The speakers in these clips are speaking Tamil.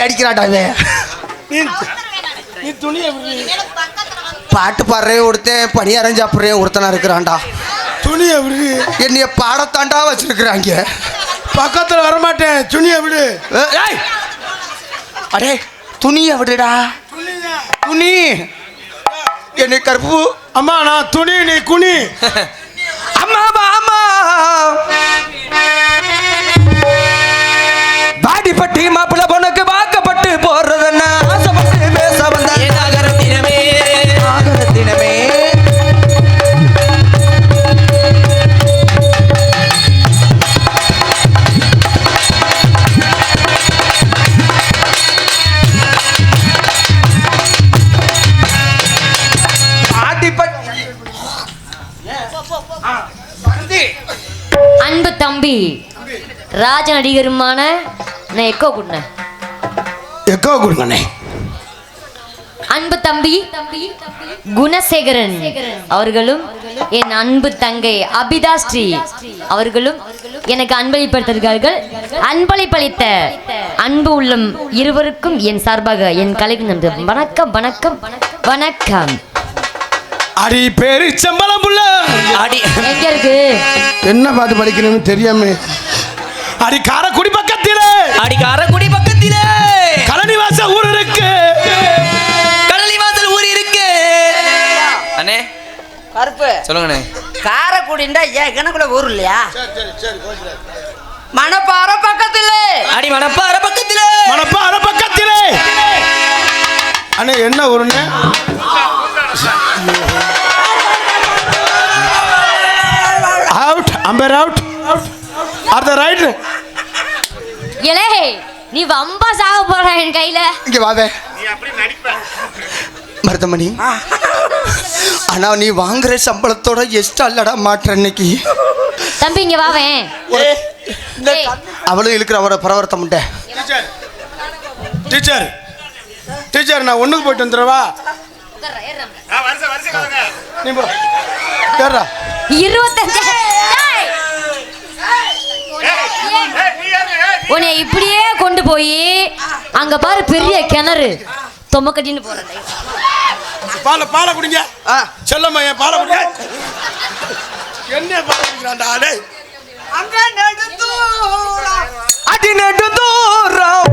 பின்னாடி அடிக்கிறான்டா இவன். நீ துணி பாட்டு பாடுறேன் ஒருத்தன் பணியாரம் சாப்பிட்றேன் ஒருத்தனா இருக்கிறான்டா. துணி எப்படி என்னைய பாடத்தாண்டா வச்சிருக்கிறாங்க. பக்கத்துல வரமாட்டேன். துணி ஏய்! அடே துணியை விடுடா. துணி என்னை கருப்பு அம்மா நான் துணி நீ குனி. அம்மா மாமா ராஜ நடிகருமான நான் எக்கோ கொடுனேன். எக்கோ கொடுங்கண்ணே அன்பு தம்பி குணசேகரன் அவர்களும் என் அன்பு தங்கை அபிதா ஸ்ரீ அவர்களும் எனக்கு அன்பளிப்படுத்திருக்கார்கள் அன்பளிப்பளித்த அன்பு உள்ளம் இருவருக்கும் என் சார்பாக என் கலைக்கு வணக்கம் வணக்கம் வணக்கம். அடி பேரு செம்பலம் புள்ள. அடி எங்க இருக்கு? என்ன பாட்டு படிக்கணும்னு தெரியாம அடி காரக்குடி பக்கத்திலே அடி காரக்குடி பக்கத்திலே கலனிவாச ஊர் இருக்கு. கடலி வாசல் ஊர் இருக்கு. அண்ணே கருப்பு. சொல்லுங்கண்ணே. காரக்குடிண்டா ஏன் கிணக்குள்ள ஊர் இல்லையா? மணப்பாறை பக்கத்துல. அடி மணப்பாற பக்கத்திலே. மணப்பாற பக்கத்திலே. அண்ணே என்ன ஊருன்னு out umpire out are the right இலே நீ வம்பா சாக போற என் கையில. இங்க வாவே மருதமணி ஆனா நீ வாங்குற சம்பளத்தோட எஸ்ட் அல்லடா மாற்ற இன்னைக்கு தம்பி இங்க வாவேன் அவளும் இழுக்கிற அவரை பரவரத்த முட்டை டீச்சர். டீச்சர். நான் ஒண்ணுக்கு போயிட்டு வந்துடுவா நீ போ. இருபத்தஞ்சு. உன்னை இப்படியே கொண்டு போய் அங்க பாரு பெரிய கிணறு. தொம்ம கட்டின்னு போறேன் பாலை பாலை குடிங்க. செல்லம்மா என் பாலை குடிங்க. என்ன பாலை குடிக்கிறான்டா அடி நடு தூரம்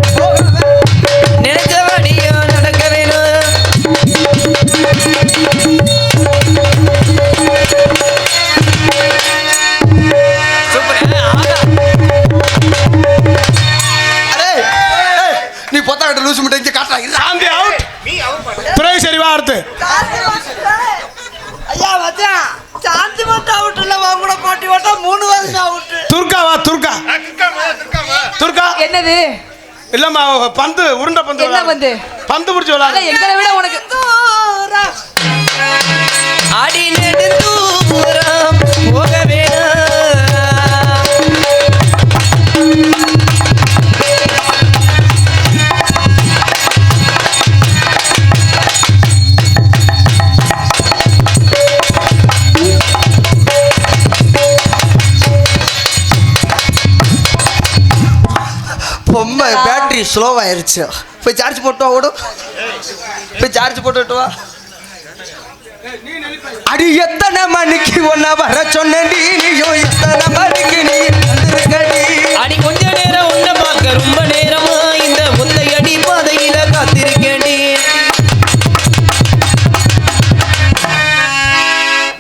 இல்லம்மா பந்து உருண்டை பந்து என்ன. பந்து? பந்து பிடிச்சி எங்களை விட பேட்டரி ஸ்லோவாயிருச்சு போய் சார்ஜ் போட்டு வா ஓடும் போய் சார்ஜ் போட்டு வா. அடி எத்தனை மணிக்கு ஒன்ன வர சொன்னடி நீயும் எத்தனை மணிக்கு நீ வந்திருக்கடி அடி கொஞ்ச நேரம் உன்னை பார்க்க ரொம்ப நேரமா? இந்த முத்தையடி பாதையில காத்திருக்கேன்டி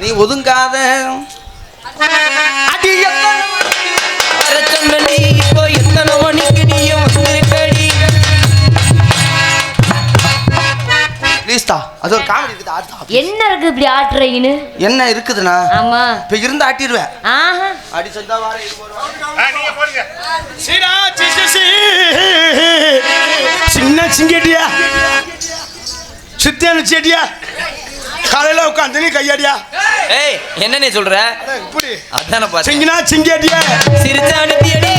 நீ ஒதுங்காத. அடி எத்தனை ப்ளீஸ்டா அது ஒரு காமெடி இருக்குது ஆட்டா என்ன இருக்கு இப்படி ஆட்டுறீங்கன்னு? என்ன இருக்குதுண்ணா? ஆமா. இப்ப இருந்து ஆட்டிடுவேன். ஆஹா. அடி சொந்தா வார சீரா சி, சி, சி. சின்ன சிங்கடியா? சித்தியான செடியா? காலையில உட்காந்து நீ கையடியா? ஏய் என்னண்ணே சொல்ற? இப்படி. அதான பாத்து சிங்கினா சிங்கடியா? சிரிச்ச அனுப்பியடி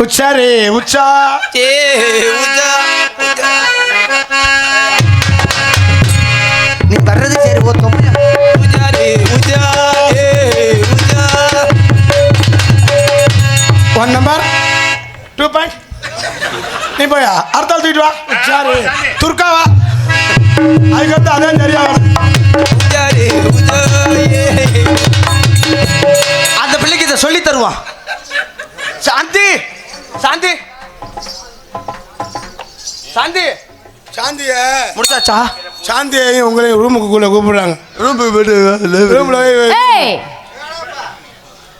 ரே உச்சா. ஏ உஜா நீ வர்றது சரி உஜா ரே உஜா ஏ உஜா ஒன் நம்பர் டூ பாயிண்ட் நீ போயா? அடுத்த ஆள் தூக்கிட்டு வா. உச்சா ரே. துர்கா வா. அதுக்கடுத்து அதே சரியா அந்த பிள்ளைக்கு இதை சொல்லி தருவான். சாந்தி சாந்தி. சாந்தி. சாந்திய. முடிச்சாச்சா? சாந்தியையும் உங்களையும் ரூமுக்குள்ள கூப்பிடுறாங்க. ரூம்ல ஏய்!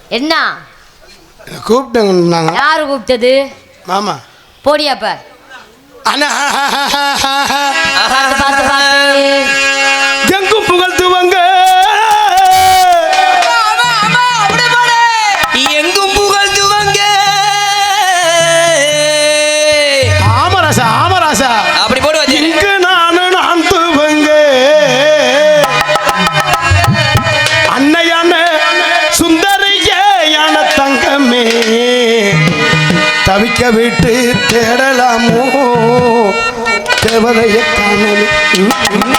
என்ன? கூப்பிட்டாங்க யாரு கூப்பிட்டது? மாமா. போடியாப்ப அண்ணா. எங்கும் புகழ்த்துவங்க தவிக்க விட்டு தேடலாமோ? தேவதையை காணலும்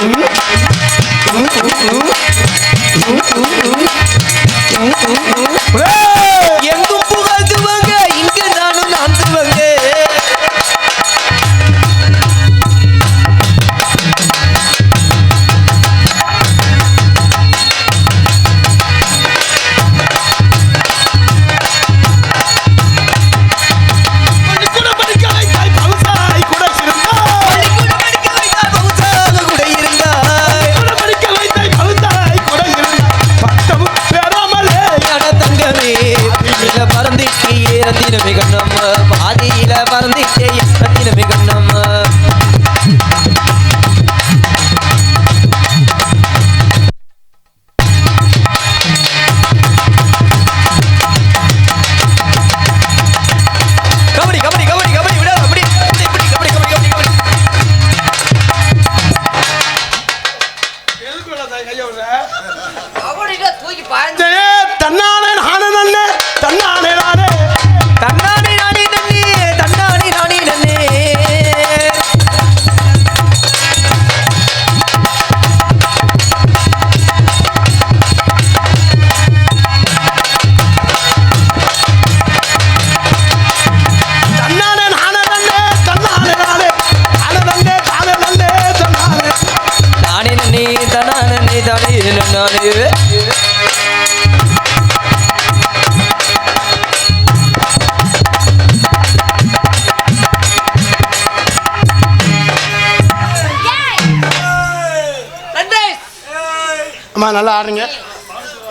நல்லா ஆடுறீங்க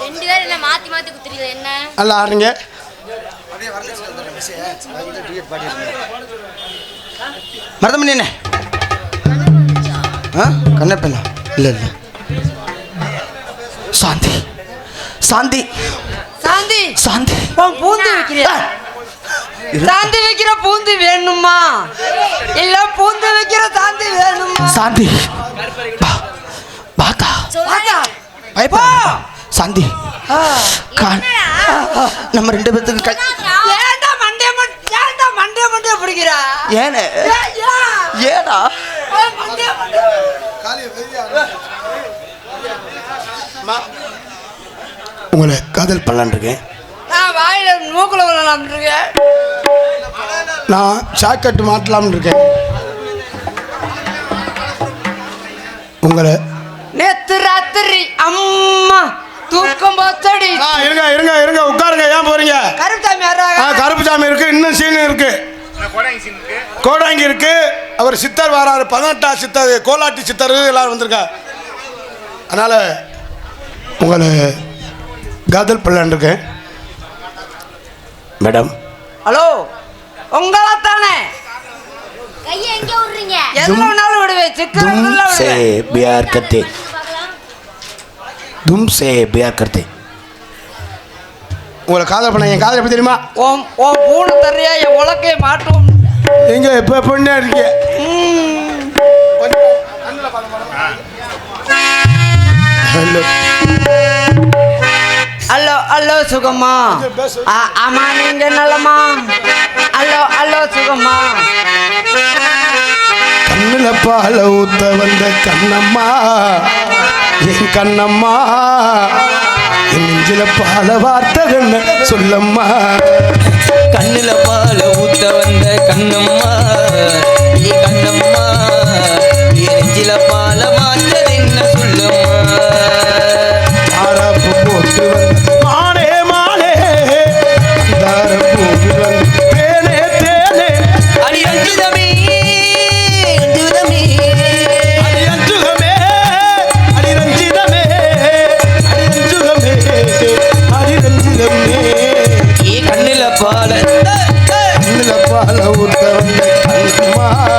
ரெண்டு பேரும் என்ன மாத்தி மாத்தி குத்துறீங்க என்ன? நல்லா ஆடுறீங்க மருதமணி என்ன ஆ கண்ணப்பண்ணா இல்லை இல்லை. சாந்தி. சாந்தி. சாந்தி. சாந்தி. பூந்து வைக்கிறியா? சாந்தி வைக்கிற பூந்து வேணுமா? இல்ல பூந்து வைக்கிற சாந்தி வேணுமா? சாந்தி. வா வாக்கா பயப்பட சாந்தி. நம்ம ரெண்டு பேர்த்துக்கு கல் ஏன்டா மண்டைய ஏன்டா மண்டைய மண்டைய பிடிக்கிறா? ஏனே? ஏடா? உங்களை காதல் பண்ணலான் இருக்கேன். நான் வாயில மூக்குல விழலாம் இருக்கேன். நான் சாக்கெட்டு மாட்டலாம்னு இருக்கேன். உங்களை நேத்து ராத்திரி அம்மா தூக்கம் போத்தடி ஆ இருங்க இருங்க இருங்க உட்காருங்க. ஏன் போறீங்க? கருப்பு சாமி இருக்கு. இன்னும் சீனு இருக்கு. கோடாங்கி இருக்கு. அவர் சித்தர் வராரு. பதினெட்டா சித்தர் கோலாட்டி சித்தர் எல்லாரும் வந்திருக்கா அதனால உங்களை காதல் பண்ணலான் இருக்கேன். மேடம். ஹலோ உங்களை தானே கையை எங்க விடுறீங்க எதுல வேணாலும் விடுவேன் சிக்கன் तुम से விடுவேன் प्यार करते तुम से प्यार करते உங்களை காதல் பண்ண என் காதல் எப்படி தெரியுமா உன் உன் பூனை தர்றியா என் உலக்கையை மாட்டுவோம் எங்க எப்ப பொண்ணே இருக்கீங்க ஹலோ ஹலோ அல்லோ சுகமா ஆ, ஆமா நீங்க நல்லமா அல்லோ அல்லோ சுகமா கண்ணுல பால ஊத்த வந்த கண்ணம்மா என் கண்ணம்மா என் நெஞ்சில பால வார்த்தகன்னு சொல்லம்மா? கண்ணுல பால ஊத்த வந்த கண்ணம்மா கண்ணம்மா என் நெஞ்சில பால மாற்றது என்ன சொல்லும்மா? தாரப்பு போட்டு வந்து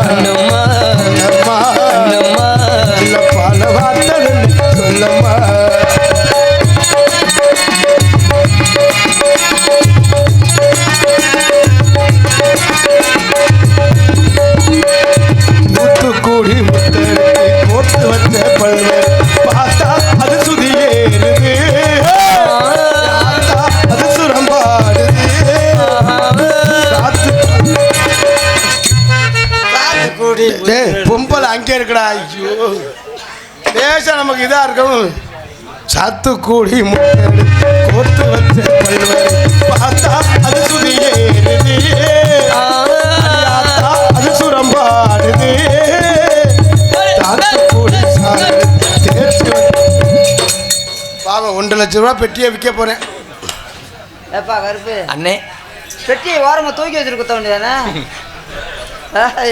கண்ணுல சாத்துக்குடி முட்டெடுத்து கோர்த்து வச்ச பல்வர் பார்த்தா அது சுதியேறுது அது சுரம் பாடுது சாத்துக்குடி சாறு தேர்ச்சி வச்சு- பாவம் ஒன்றரை லட்ச ரூபா பெட்டியை விற்க போறேன். ஏப்பா கருப்பு. அண்ணே. பெட்டியை ஓரமா தூக்கி வச்சிருக்க வேண்டியதானே?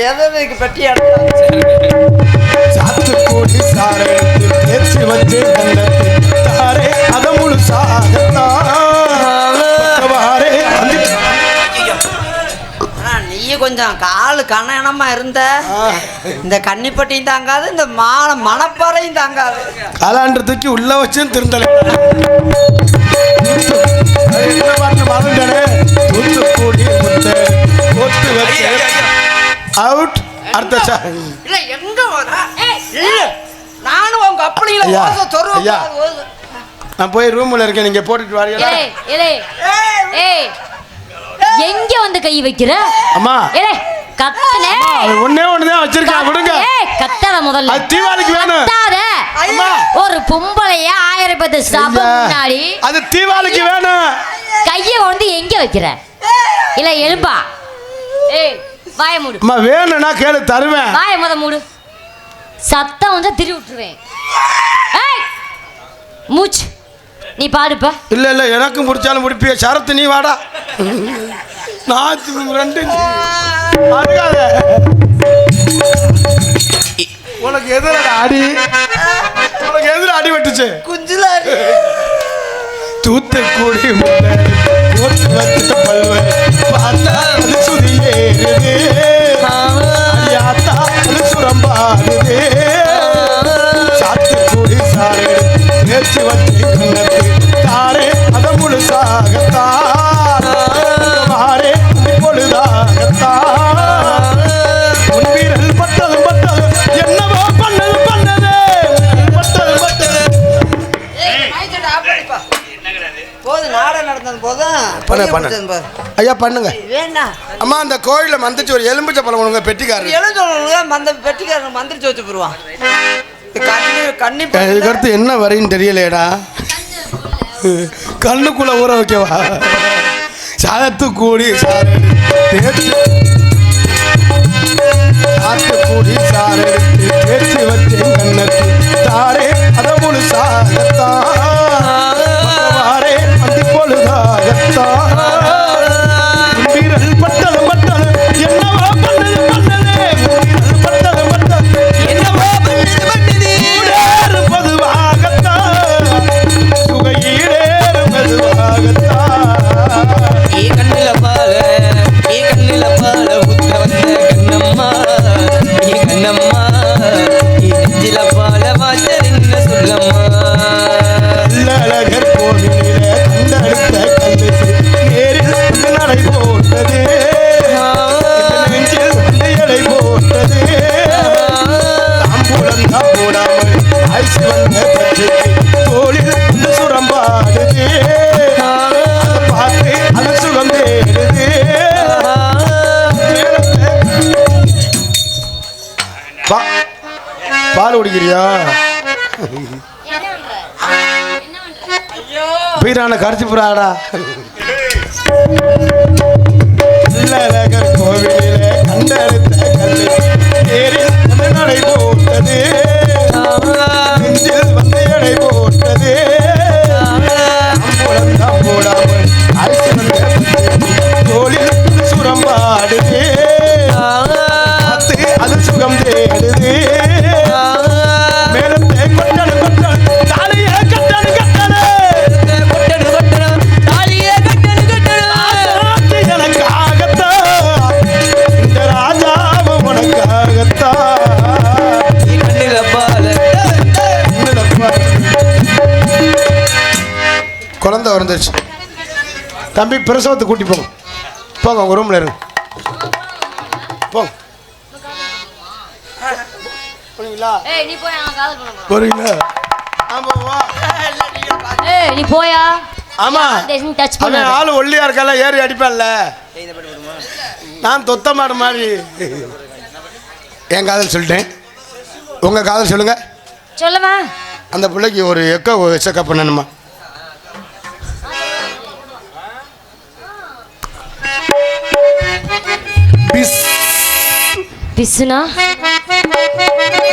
எதுக்கு பெட்டி சாத்துக்குடி சாறு தேர்ச்சி வச்சு கண்டத்து தாரே அத முழுசாகத்தாரே ஆனா நீயும் கொஞ்சம் காலு கண்ணனமா இருந்த. இந்த கன்னிப்பட்டியும் தாங்காது இந்த மான மணப்பாறையும் தாங்காது. காலாண்டத்துக்கு உள்ள வச்சும் திருந்தல. அவுட் அடுத்த எங்க வர? நானும் உங்க அப்படியில நான் போய் ரூம்ல இருக்கேன். நீங்க போட்டுட்டு வரீங்களா? ஏய். எங்க வந்து கை வைக்கிற? அம்மா. ஏலே கத்தனே. அது ஒண்ணே ஒண்ணுதான் வச்சிருக்கேன். விடுங்க. ஏய் கத்தாத முதல்ல. அது தீபாவளிக்கு வேணும். கத்தாத. அம்மா. ஒரு பொம்பளைய ஆயிரம் பத்து சபை ஐயா, முன்னாடி அது தீபாவளிக்கு வேணும். கைய வந்து எங்க வைக்கிற? இல்ல எழுப்பா. ஏய் வாய மூடு. அம்மா வேணும்னா கேளு தருவேன். வாய முத மூடு. சத்தம் வந்து திரி விட்டுருவேன் ஏய் மூச்சு. நீ பாடுப்பா இல்ல இல்ல எனக்கும் பிடிச்சாலும் முடிப்பிய சரத்து நீ வாடா. நான் ரெண்டு அழுகாத. உனக்கு எதிர அடி. உனக்கு எதிர அடி வெட்டுச்சு. குஞ்சுல தூத்துக்குடி போட்டு வச்ச பல்வர் பார்த்தா அது சுதியேறுது அடியாத்தா அது சுரம்பாடுது. சாத்துக்குடி சாறு தேய்ச்சி வச்சு கண்ணத்து தாரே அத முழுசாகத்தான். மாறே பொழுதாகத்தான். உன் வீரல் பட்டதும் பட்டதும் என்னவோ பண்ணது. பண்ணது பட்டது. பட்டது போது நாடகம் நடந்தது போதும். ஐயா பண்ணுங்க. வேண்டாம் அம்மா அந்த கோயிலில் மந்திரிச்சு ஒரு எலும்பிச்சை பழம் கொடுங்க பெட்டிக்காரர். எழுந்தவங்க அந்த பெட்டிக்காரன் மந்திரிச்சு வச்சு போடுவான். இதுக்கு அடுத்து என்ன வரின்னு தெரியலையேடா. கண்ணுக்குள்ள ஊற வைக்கவா? சாதத்து கூடி சாத்து கூடி சாறு தேய்ச்சி வச்சேன் கண்ணத்து தாரே அத முழுசாகத்தான் பால் குடிக்கிறியா? பீரான கரைச்சி புறாடா கோவிலே கண்டெடுத்த கல்லு. போட்டது. குழந்த வந்துருச்சு தம்பி பிரசவத்தை கூட்டி போங்க. போங்க உங்கள் ரூமில் இருங்க. போங்க. போறீங்களா நீ ஒல்லியா இருக்கல ஏறி அடிப்பான்ல. நான் தொத்த மாதிரி. என் காதல் சொல்லிட்டேன். உங்க காதல் சொல்லுங்க. சொல்லுமா அந்த பிள்ளைக்கு ஒரு எக்கோ செக்கப் பண்ணணுமா? பிசுனா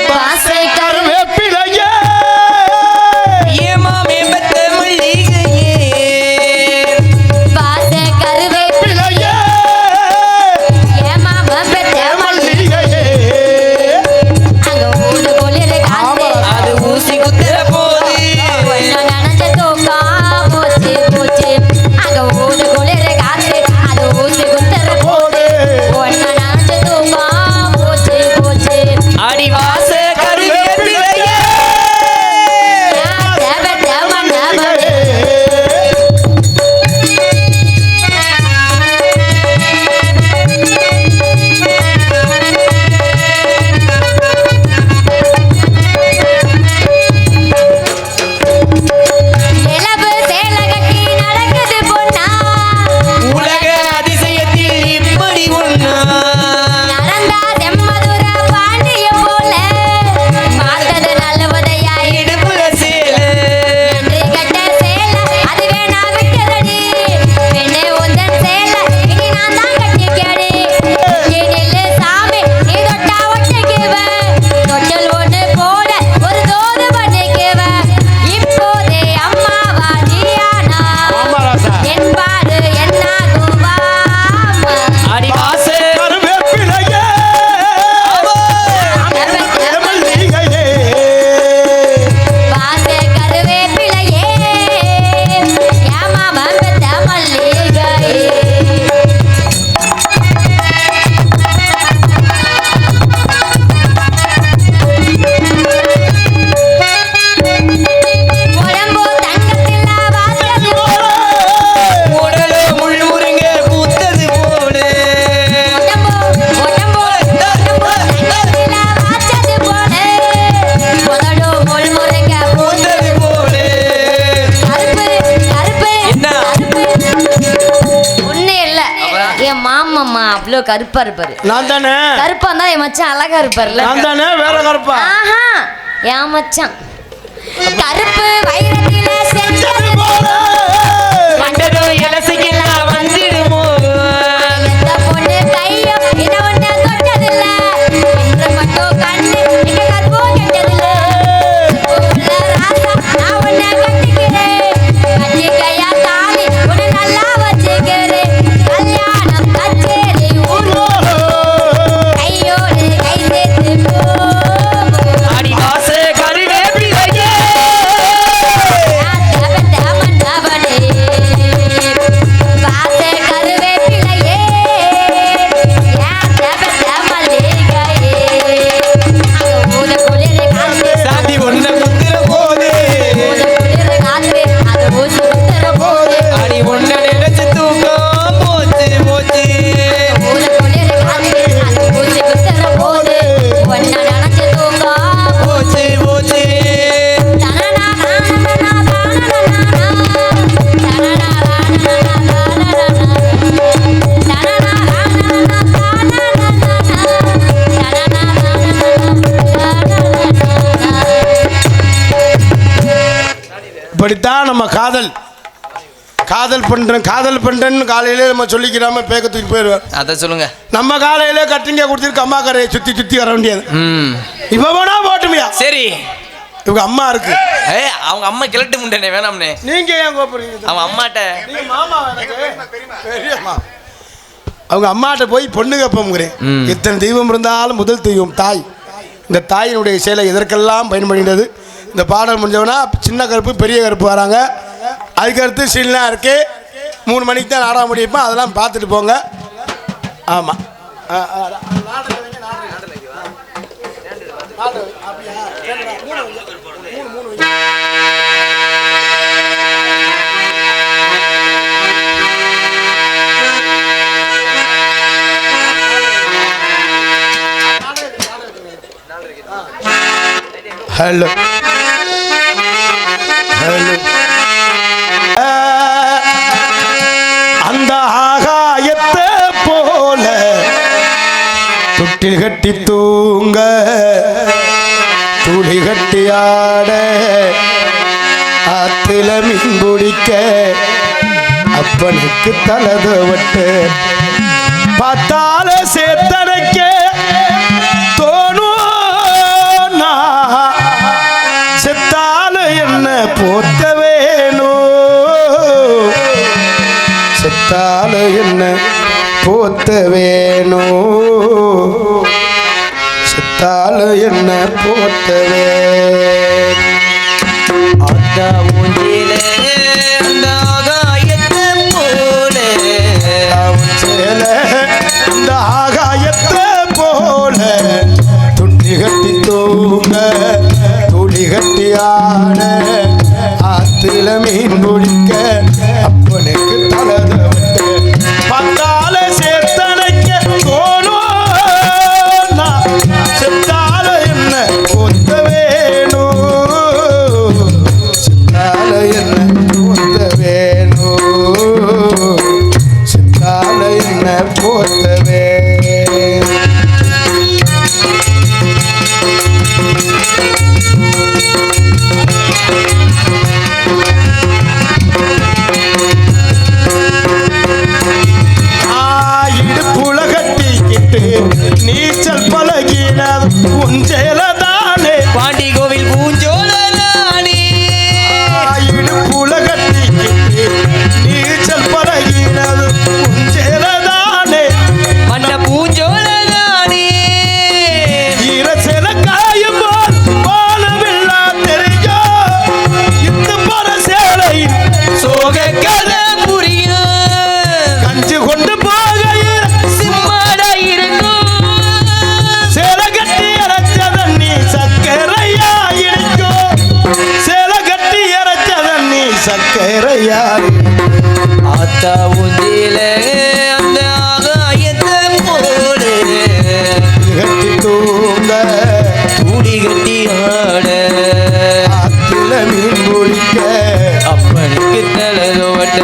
பாசை கருவேப்பிலையே கருப்பா இருப்பாரு நான் தானே? கருப்பா தான் என் மச்சான் அழகா இருப்பார்ல நான் தானே? வேற கருப்பா? ஆஹா என் மச்சான். கருப்பு இப்படித்தான் நம்ம காதல். காதல் பண்றேன் காதல் பண்றேன்னு காலையிலே நம்ம சொல்லிக்கிறாம பேக்க தூக்கி போயிடுவார் அதை சொல்லுங்க. நம்ம காலையில கட்டிங்க கொடுத்துருக்கு அம்மா கரையை சுத்தி சுத்தி வர வேண்டியது. ம். இப்ப வேணா போட்டுமியா? சரி. இவங்க அம்மா இருக்கு. ஏ அவங்க அம்மா கிழட்டு முண்டனே வேணாம்னே. நீங்க ஏன் கோப்புறீங்க அவன் அம்மாட்ட. மாமா பெரியம்மா அவங்க அம்மாட்ட போய் பொண்ணு கேட்போங்கிறேன். இத்தனை தெய்வம் இருந்தாலும் முதல் தெய்வம் தாய். இந்த தாயினுடைய செயலை எதற்கெல்லாம் பயன்படுகிறது இந்த பாடல் முடிஞ்சவனா சின்ன கருப்பு பெரிய கருப்பு வராங்க அதுக்கடுத்து சீன்லாம் இருக்கு மூணு மணிக்கு தான் நாடகம் முடியுமா அதெல்லாம் பார்த்துட்டு போங்க ஆமாம் ஹலோ அந்த ஆகாயத்தை போல தொட்டில் கட்டி தூங்க துளி கட்டி ஆட ஆத்துல மீன் பிடிக்க அப்பனுக்கு தலது தலதவட்டு பார்த்தால சேர்த்த செத்தால என்ன போத்த வேணும் செத்தால் என்ன போத்த வேணும் அந்த ஊஞ்சில அந்த ஆகாயத்தை போல. அவன் ஆகாயத்தை போல. கட்டி தூங்க துளி கட்டி நீ சக்கரையா ஆத்தா ஊஞ்சில அந்த ஆகாயத்தை போல கட்டி தூங்க. கூடி கட்டி ஆட. ஆத்துல மீன் குடிக்க அப்பனுக்கு தலதோட்ட